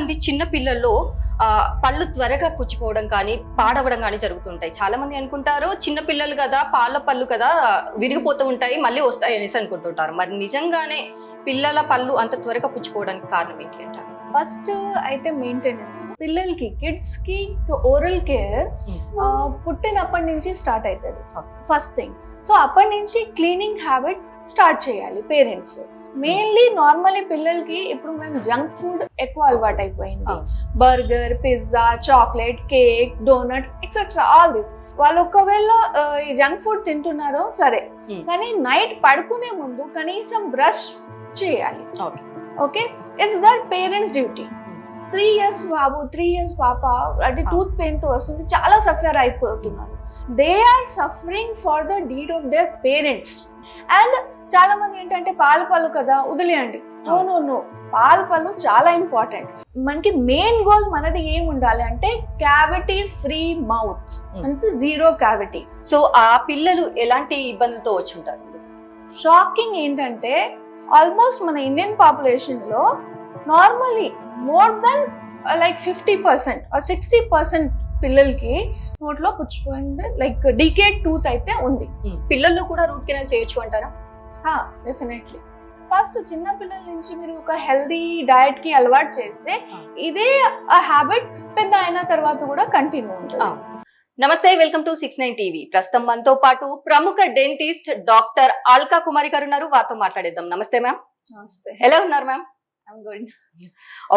మంది చిన్న పిల్లల్లో పళ్ళు త్వరగా పుచ్చిపోవడం కానీ పాడవడం కానీ జరుగుతుంటాయి. చాలా మంది అనుకుంటారు చిన్న పిల్లలు కదా పాల పళ్ళు కదా విరిగిపోతూ ఉంటాయి మళ్ళీ వస్తాయి అనేసి అనుకుంటుంటారు. మరి నిజంగానే పిల్లల పళ్ళు అంత త్వరగా పుచ్చిపోవడానికి కారణం ఏంటి అంటారు? ఫస్ట్ అయితే మెయింటెనెన్స్ పిల్లలకి కిడ్స్కి ఓరల్ కేర్ పుట్టినప్పటి నుంచి స్టార్ట్ అవుతుంది. ఫస్ట్ థింగ్ సో అప్పటి నుంచి క్లీనింగ్ హ్యాబిట్ స్టార్ట్ చేయాలి పేరెంట్స్ మెయిన్లీ నార్మల్లీ పిల్లలకి ఇప్పుడు మేము జంక్ ఫుడ్ ఎక్కువ అలవాటు అయిపోయింది. Burger pizza chocolate cake donut etcetera all this వాళ్ళు ఒకవేళ ఈ జంక్ ఫుడ్ తింటున్నారో సరే. Hmm. కానీ నైట్ పడుకునే ముందు కనీసం బ్రష్ చేయాలి. Okay okay it's their parents duty three years Babu three years పాప అంటే Ah. టూత్ పెయిన్తో వస్తుంది చాలా సఫర్ అయిపోతున్నారు. They are suffering for the deed of their parents and చాలా మంది ఏంటంటే పాల పళ్ళు కదా వదిలేయండి. No Ah. నో పాల పళ్ళు చాలా ఇంపార్టెంట్ మనకి మెయిన్ గోల్ మనది ఏం ఉండాలి అంటే క్యావిటీ ఫ్రీ మౌత్. అంటే జీరో క్యావిటీ సో ఆ పిల్లలు ఎలాంటి ఇబ్బందులతో వచ్చి ఉంటారు? షాకింగ్ ఏంటంటే ఆల్మోస్ట్ మన Indian పాపులేషన్లో normally more than like fifty percent or sixty percent పిల్లలకి నోట్లో పుచ్చిపోయింది. లైక్ డికేట్ టూత్ అయితే ఉంది. పిల్లల్లో కూడా రూట్ కెనాల్ చేయొచ్చు అంటారా? డెఫినెట్లీ ఫస్ట్ చిన్న పిల్లల నుంచి మీరు ఒక హెల్దీ డయట్కి అలవాటు చేస్తే. ఇదే ఆ హ్యాబిట్ పెద్ద అయిన తర్వాత కూడా కంటిన్యూ ఉంటుంది. నమస్తే welcome to six nine TV ప్రస్తుతం మనతో పాటు ప్రముఖ డెంటిస్ట్ డాక్టర్ ఆల్కా కుమారి గారు ఉన్నారు. వారితో మాట్లాడేద్దాం. నమస్తే మ్యామ్ నమస్తే. ఎలా ఉన్నారు మ్యామ్ good.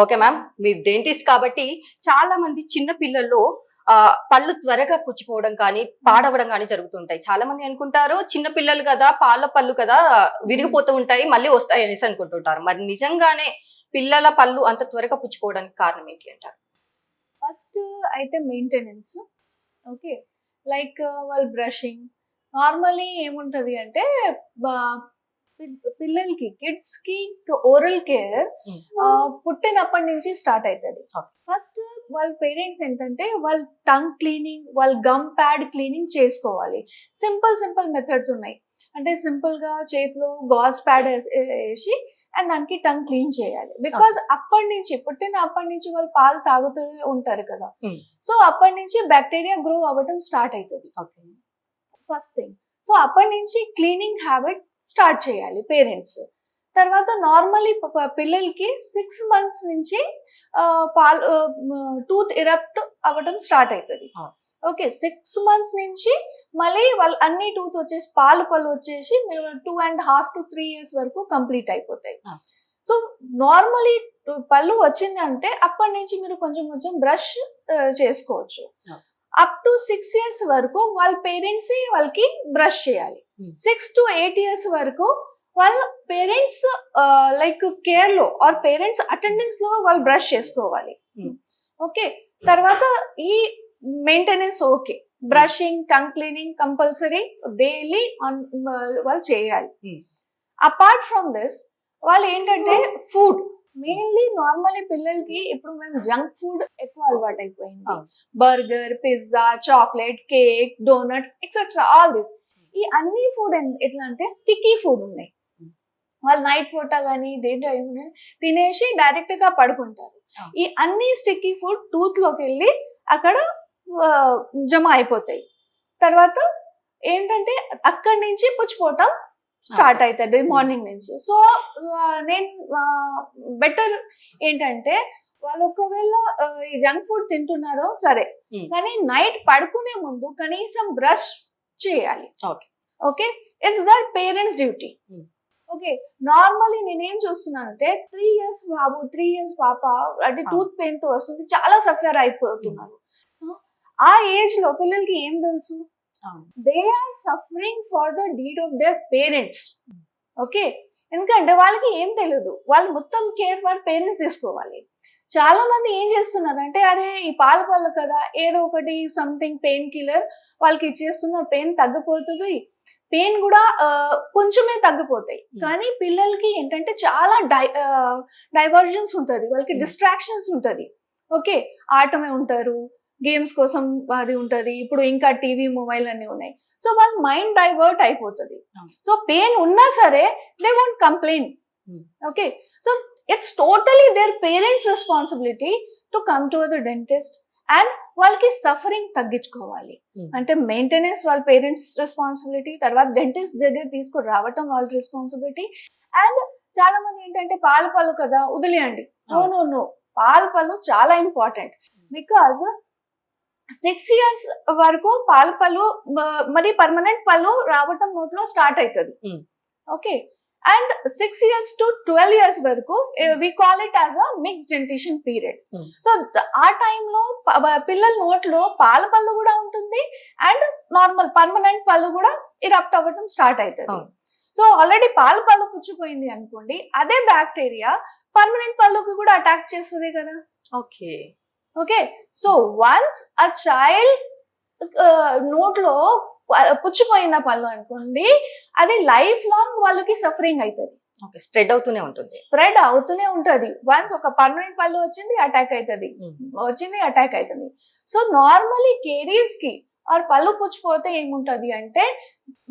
ఓకే మ్యామ్ మీరు డెంటిస్ట్ కాబట్టి చాలా మంది చిన్న పిల్లల్లో ఆ, పళ్ళు త్వరగా పుచ్చిపోవడం కానీ పాడవడం కానీ జరుగుతుంటాయి. చాలా మంది అనుకుంటారు చిన్న పిల్లలు కదా పాల పళ్ళు కదా విరిగిపోతూ ఉంటాయి మళ్ళీ వస్తాయి అనేసి అనుకుంటుంటారు. మరి నిజంగానే పిల్లల పళ్ళు అంత త్వరగా పుచ్చిపోవడానికి కారణం ఏంటి అంటారు? ఫస్ట్ అయితే మెయింటెనెన్స్. ఓకే. లైక్ వాళ్ళు బ్రషింగ్. నార్మలీ ఏముంటది అంటే పిల్లలకి కిడ్స్కి ఓరల్ కేర్. పుట్టినప్పటి నుంచి స్టార్ట్ అవుతుంది. ఫస్ట్ వాళ్ళ పేరెంట్స్ ఏంటంటే వాళ్ళ టంగ్ క్లీనింగ్ వాళ్ళ గమ్ ప్యాడ్ క్లీనింగ్ చేసుకోవాలి. సింపుల్ సింపుల్ మెథడ్స్ ఉన్నాయి. అంటే సింపుల్గా చేతిలో గాజ్ ప్యాడ్ వేసి అండ్ దానికి టంగ్ క్లీన్ చేయాలి. బికాస్ అప్పటి నుంచి పుట్టిన అప్పటి నుంచి వాళ్ళు పాలు తాగుతూ ఉంటారు కదా. సో అప్పటి నుంచి బ్యాక్టీరియా గ్రో అవ్వడం స్టార్ట్ అవుతుంది ఫస్ట్ థింగ్ సో అప్పటి నుంచి క్లీనింగ్ హ్యాబిట్ స్టార్ట్ చేయాలి పేరెంట్స్ తర్వాత నార్మలీ పిల్లలకి సిక్స్ మంత్స్ నుంచి పాలు టూత్ ఇరప్ట్ అవ్వడం స్టార్ట్ అవుతుంది. ఓకే సిక్స్ మంత్స్ నుంచి మళ్ళీ వాళ్ళు అన్ని టూత్ వచ్చేసి పాలు పళ్ళు వచ్చేసి two and half to three years వరకు కంప్లీట్ అయిపోతాయి. సో నార్మలీ పళ్ళు వచ్చిందంటే అప్పటి నుంచి మీరు కొంచెం కొంచెం బ్రష్ చేసుకోవచ్చు. అప్ టు సిక్స్ ఇయర్స్ వరకు వాళ్ళ పేరెంట్స్ వాళ్ళకి బ్రష్ చేయాలి. సిక్స్ టు ఎయిట్ ఇయర్స్ వరకు వాళ్ళ పేరెంట్స్ లైక్ కేర్లో ఆర్ పేరెంట్స్ అటెండెన్స్లో వాళ్ళు బ్రష్ చేసుకోవాలి. Hmm. ఓకే తర్వాత ఈ maintenance okay brushing tongue cleaning compulsory daily వాళ్ళు చేయాలి. Hmm. అపార్ట్ ఫ్రమ్ దిస్ వాళ్ళు ఏంటంటే ఫుడ్ మెయిన్లీ నార్మల్లీ పిల్లలకి ఇప్పుడు మేము జంక్ ఫుడ్ ఎక్కువ అలవాటు అయిపోయింది. Burger pizza chocolate cake donut etcetera all this ఈ అన్ని ఫుడ్ ఎట్లా అంటే స్టిక్కీ ఫుడ్ ఉన్నాయి. వాళ్ళు నైట్ పూట కానీ దేంట్లో ఏమైనా తినేసి డైరెక్ట్గా పడుకుంటారు. ఈ అన్ని స్టిక్కీ ఫుడ్ టూత్లోకి వెళ్ళి అక్కడ జమ అయిపోతాయి. తర్వాత ఏంటంటే అక్కడి నుంచి పుచ్చిపోవటం స్టార్ట్ అవుతుంది మార్నింగ్ నుంచి. సో నేను బెటర్ ఏంటంటే వాళ్ళు ఒకవేళ జంక్ ఫుడ్ తింటున్నారో సరే. కానీ నైట్ పడుకునే ముందు కనీసం బ్రష్ చేయాలి. Okay. It's their parents duty Hmm. Okay? Normally నేనేం చూస్తున్నానంటే త్రీ ఇయర్స్ బాబు త్రీ ఇయర్స్ పాప అంటే Ah. టూత్ పెయిన్తో వస్తుంది చాలా సఫర్ అయిపోతున్నారు. ఆ ఏజ్లో పిల్లలకి ఏం తెలుసు? They are suffering for the deed of their parents okay? ఎందుకంటే వాళ్ళకి ఏం తెలియదు వాళ్ళు మొత్తం కేర్ వాళ్ళ పేరెంట్స్ తీసుకోవాలి చాలా మంది ఏం చేస్తున్నారు అంటే అరే ఈ పాల పళ్ళు కదా ఏదో ఒకటి సంథింగ్ పెయిన్ కిల్లర్ వాళ్ళకి ఇచ్చేస్తున్న పెయిన్ తగ్గిపోతుంది. పెయిన్ కూడా కొంచెమే తగ్గిపోతాయి. Hmm. కానీ పిల్లలకి ఏంటంటే చాలా డై డైవర్జన్స్ ఉంటుంది. వాళ్ళకి. డిస్ట్రాక్షన్స్ ఉంటుంది. ఓకే ఆటమే ఉంటారు గేమ్స్ కోసం అది ఉంటది. ఇప్పుడు ఇంకా టీవీ మొబైల్ అన్ని ఉన్నాయి. సో వాళ్ళ మైండ్ డైవర్ట్ అయిపోతుంది. సో పెయిన్ ఉన్నా సరే they won't complain. Okay so it's totally their parents responsibility to come to the dentist and వాళ్ళకి సఫరింగ్ తగ్గించుకోవాలి. Hmm. అంటే మెయింటెనెన్స్ వాళ్ళ పేరెంట్స్ రెస్పాన్సిబిలిటీ తర్వాత డెంటిస్ట్ దగ్గర తీసుకుని రావటం వాళ్ళ రెస్పాన్సిబిలిటీ అండ్ చాలా మంది ఏంటంటే పాల పళ్ళు కదా వదిలేయండి. అవును. నో పాల పళ్ళు చాలా ఇంపార్టెంట్ బికాజ్ సిక్స్ ఇయర్స్ వరకు పాల పళ్ళు మరి పర్మనెంట్ పళ్ళు రావటం నోట్లో స్టార్ట్ అవుతుంది. Hmm. Okay and six years to twelve years వరకు we call it as a mix dentition period. So ఆ టైంలో పిల్లల నోట్లో పాల పళ్ళు కూడా ఉంటుంది అండ్ నార్మల్ పర్మనెంట్ పళ్ళు కూడా ఇరప్ట్ అవ్వడం స్టార్ట్ అవుతుంది. సో ఆల్రెడీ పాల పళ్ళు పుచ్చిపోయింది అనుకోండి అదే బ్యాక్టీరియా పర్మనెంట్ పళ్ళుకి కూడా అటాక్ చేస్తుంది కదా. Okay. Okay? So once a child నోట్లో పుచ్చిపోయింది ఆ పళ్ళు అనుకోండి అది లైఫ్ లాంగ్ వాళ్ళకి సఫరింగ్ అవుతుంది ఓకే స్ప్రెడ్ అవుతూనే ఉంటుంది. స్ప్రెడ్ అవుతూనే ఉంటది. వన్స్ ఒక పర్మనెంట్ పళ్ళు వచ్చింది అటాక్ అవుతుంది ఉమ్. వచ్చింది అటాక్ అవుతుంది సో నార్మలీ కేరీస్కి ఆర్ పళ్ళు పుచ్చిపోతే ఏముంటది అంటే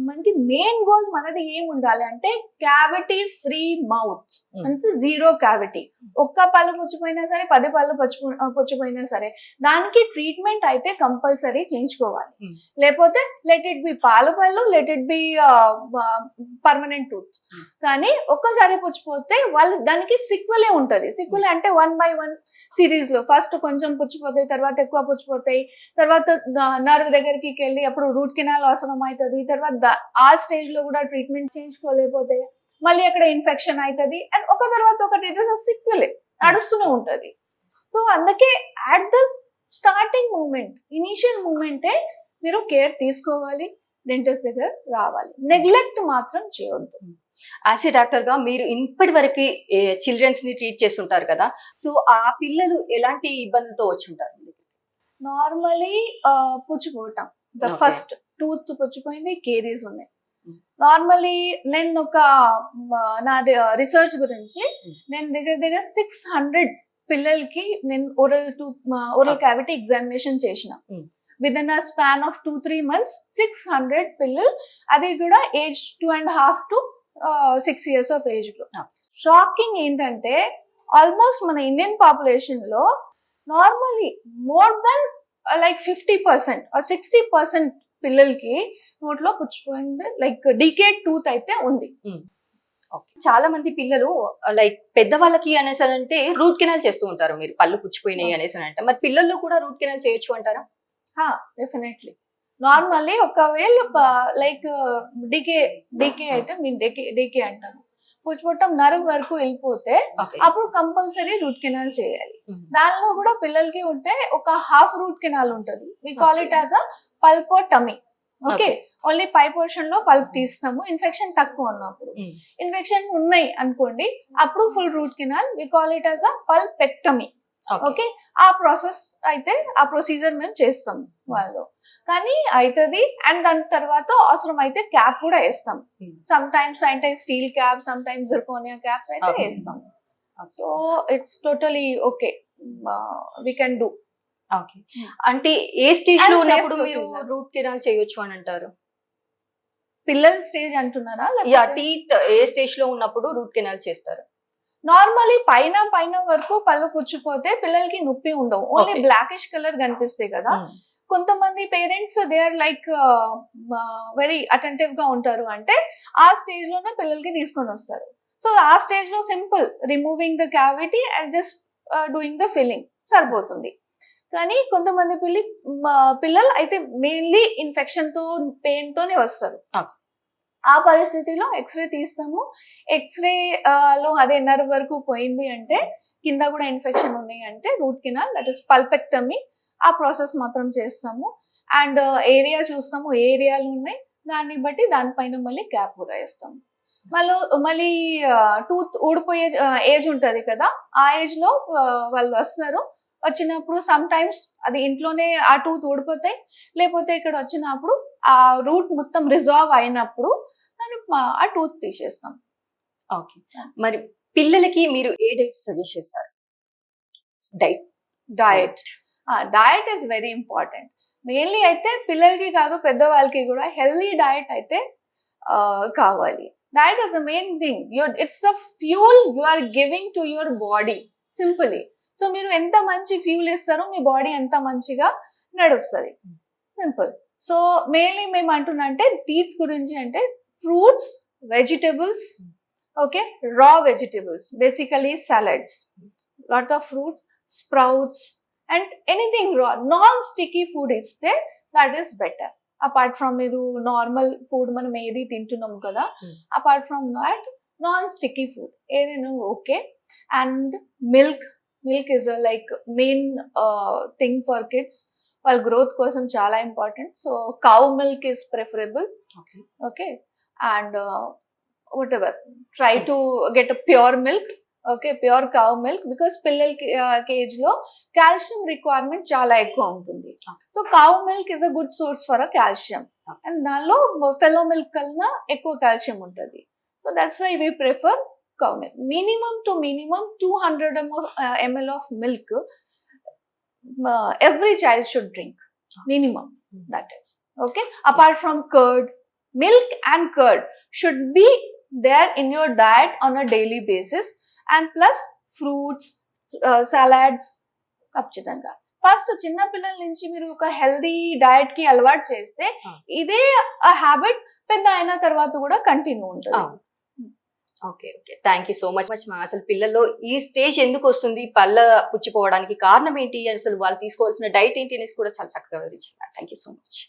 మనకి మెయిన్ గోల్ మనది ఏం ఉండాలి అంటే క్యావిటీ ఫ్రీ మౌత్. అంటే జీరో క్యావిటీ ఒక్క పళ్ళు పుచ్చిపోయినా సరే పది పళ్ళు పుచ్చిపో పుచ్చిపోయినా సరే దానికి ట్రీట్మెంట్ అయితే కంపల్సరీ చేయించుకోవాలి. లేకపోతే లెట్ ఇట్ బి పాల పళ్ళు let it be permanent tooth. కానీ ఒక్కసారి పుచ్చిపోతే వాళ్ళు దానికి సిక్వెలే ఉంటది. సిక్వెల్ అంటే వన్ బై వన్ సిరీస్లో ఫస్ట్ కొంచెం పుచ్చిపోతాయి తర్వాత ఎక్కువ పుచ్చిపోతాయి తర్వాత నర్వ్ దగ్గరికి వెళ్ళి అప్పుడు రూట్ కెనాల్ అవసరం అవుతుంది తర్వాత ద- ఆ స్టేజ్లో కూడా ట్రీట్మెంట్ చేయించుకోలేకపోతే మళ్ళీ అక్కడ ఇన్ఫెక్షన్ అవుతుంది అండ్ ఒక తర్వాత ఒకటి సిక్వెలే నడుస్తూనే ఉంటది. సో అందుకే at the starting moment initial మూమెంటే మీరు కేర్ తీసుకోవాలి డెంటిస్ట్ దగ్గర రావాలి. నెగ్లెక్ట్ మాత్రం చేయొద్దు. యాజ్ ఏ డాక్టర్గా మీరు ఇప్పటి వరకు చిల్డ్రన్స్ని ట్రీట్ చేస్తుంటారు కదా సో ఆ పిల్లలు ఎలాంటి ఇబ్బందులతో వచ్చి ఉంటారు నార్మలీ పుచ్చిపోవటం ద. ఫస్ట్ టూత్ పుచ్చిపోయింది కేరీస్ ఉన్నాయి. నార్మలీ నేను ఒక నా రీసెర్చ్ గురించి. నేను దగ్గర దగ్గర సిక్స్ హండ్రెడ్ పిల్లలకి నేను oral tooth oral. Cavity examination చేసిన. Within a span of two three months six hundred పిల్లలు అది కూడా age two and half to six years of ఏజ్లో. షాకింగ్ ఏంటంటే ఆల్మోస్ట్ మన Indian పాపులేషన్లో normally more than like fifty percent or sixty percent పిల్లలకి నోట్లో పుచ్చిపోయింది. లైక్ డికేట్ టూత్ అయితే ఉంది. చాలా మంది పిల్లలు లైక్ పెద్దవాళ్ళకి అనేసి అని అంటే రూట్ కెనాల్ చేస్తూ ఉంటారు. మీరు పళ్ళు పుచ్చిపోయినాయి అనేసి అని అంటే. మరి పిల్లల్లో కూడా రూట్ కెనాల్ చేయొచ్చు అంటారా? డెఫినెట్లీ నార్మల్లీ ఒకవేళ లైక్ డికే డికే అయితే మీ డికే డికే అంటాను పుచ్చిపోవటం నర్వ్ వరకు వెళ్ళిపోతే అప్పుడు కంపల్సరీ రూట్ కెనాల్ చేయాలి. దానిలో కూడా పిల్లలకి ఉంటే ఒక హాఫ్ రూట్ కెనాల్ ఉంటుంది. We call it as a pulpotomy okay only పై పోర్షన్లో పల్ప్ తీస్తాము. ఇన్ఫెక్షన్ తక్కువ ఉన్నప్పుడు ఇన్ఫెక్షన్ ఉన్నాయి అనుకోండి అప్పుడు full root canal we call it as a pulpectomy okay ఆ ప్రాసెస్ అయితే ఆ ప్రొసీజర్ మేము చేస్తాం వాళ్ళు. కానీ అవుతుంది అండ్ దాని తర్వాత అవసరం అయితే క్యాప్ కూడా వేస్తాం. Hmm. సమ్ టైమ్స్ అంటే steel cap sometimes zirconia caps అయితే. వేస్తాం. So it's totally okay we can do okay. అంటే ఏ స్టేజ్లో ఉన్నప్పుడు మీరు. రూట్ కెనాల్ చేయొచ్చు అని అంటారు. పిల్లల స్టేజ్ అంటున్నారా? యా టీత్ ఏ స్టేజ్లో ఉన్నప్పుడు రూట్ కెనాల్ చేస్తారు. నార్మలీ పైన పైన వరకు పళ్ళు పుచ్చిపోతే పిల్లలకి నొప్పి ఉండవు. ఓన్లీ. బ్లాకిష్ కలర్ కనిపిస్తాయి కదా. కొంతమంది parents they are like very అటెంటివ్గా ఉంటారు అంటే ఆ స్టేజ్లోనే పిల్లలకి తీసుకొని వస్తారు. సో ఆ స్టేజ్లో simple removing the cavity and just doing the filling సరిపోతుంది. కానీ కొంతమంది పిల్లి పిల్లలు అయితే మెయిన్లీ ఇన్ఫెక్షన్తో పెయిన్ తోనే వస్తారు. ఆ పరిస్థితిలో ఎక్స్రే తీస్తాము. ఎక్స్రే లో అదే నర్వ్ వరకు పోయింది అంటే కింద కూడా ఇన్ఫెక్షన్ ఉన్నాయి అంటే root canal that is pulpectomy ఆ ప్రాసెస్ మాత్రం చేస్తాము. అండ్ ఏరియా చూస్తాము ఏ ఏరియాలు ఉన్నాయి. దాన్ని బట్టి దానిపైన మళ్ళీ క్యాప్ కూడా వేస్తాము. మళ్ళీ మళ్ళీ టూత్ ఊడిపోయే ఏజ్ ఉంటది కదా ఆ ఏజ్లో ఆ, వాళ్ళు వస్తారు. వచ్చినప్పుడు సమ్ టైమ్స్ అది ఇంట్లోనే ఆ టూత్ ఊడిపోతాయి లేకపోతే ఇక్కడ వచ్చినప్పుడు ఆ రూట్ మొత్తం రిజాల్వ్ అయినప్పుడు దాన్ని ఆ టూత్ తీసేస్తాం. ఓకే మరి పిల్లలకి మీరు ఏ డైట్ సజెస్ట్ చేస్తారు? Diet diet diet is very important mainly అయితే పిల్లలకి కాదు పెద్దవాళ్ళకి కూడా హెల్దీ డయట్ అయితే కావాలి. Diet is the main thing. Your it's the fuel you are giving to your body. Simply so మీరు ఎంత మంచి ఫ్యూల్ ఇస్తారో మీ బాడీ ఎంత మంచిగా నడుస్తుంది. సింపుల్ సో మెయిన్లీ మేము అంటున్నా అంటే టీత్ గురించి అంటే fruits vegetables okay raw vegetables basically salads lot of fruits sprouts and anything raw non sticky food ఇస్తే that is better apart from మీరు నార్మల్ ఫుడ్ మనం ఏది తింటున్నాం కదా. Apart from that non sticky food ఏదైనా okay and milk milk is like main thing for kids వాళ్ళ growth కోసం చాలా important so cow milk is preferable okay and whatever try to get a pure milk okay pure cow milk because పిల్లలకి కేజ్లో calcium requirement చాలా ఎక్కువ ఉంటుంది. So cow milk is a good source for a calcium and దానిలో fellow milk కన్నా ఎక్కువ calcium ఉంటుంది. So that's why we prefer cow milk minimum to minimum two hundred ml of milk every child should drink minimum that is. Okay? Apart from curd milk and curd should be there in your diet on a daily basis. And plus fruits uh, salads ఖచ్చితంగా. First చిన్న పిల్లల నుంచి మీరు ఒక healthy డయట్కి అలవాటు చేస్తే. ఇదే ఆ హ్యాబిట్ పెద్ద అయిన తర్వాత కూడా కంటిన్యూ ఉంటుంది. Okay okay thank you so much much మా అసలు పిల్లల్లో ఈ స్టేజ్ ఎందుకు వస్తుంది? పళ్ళ పుచ్చిపోవడానికి కారణం ఏంటి? అసలు వాళ్ళు తీసుకోవాల్సిన డైట్ ఏంటి? అనేసి కూడా చాలా చక్కగా వివరించారు. Thank you so much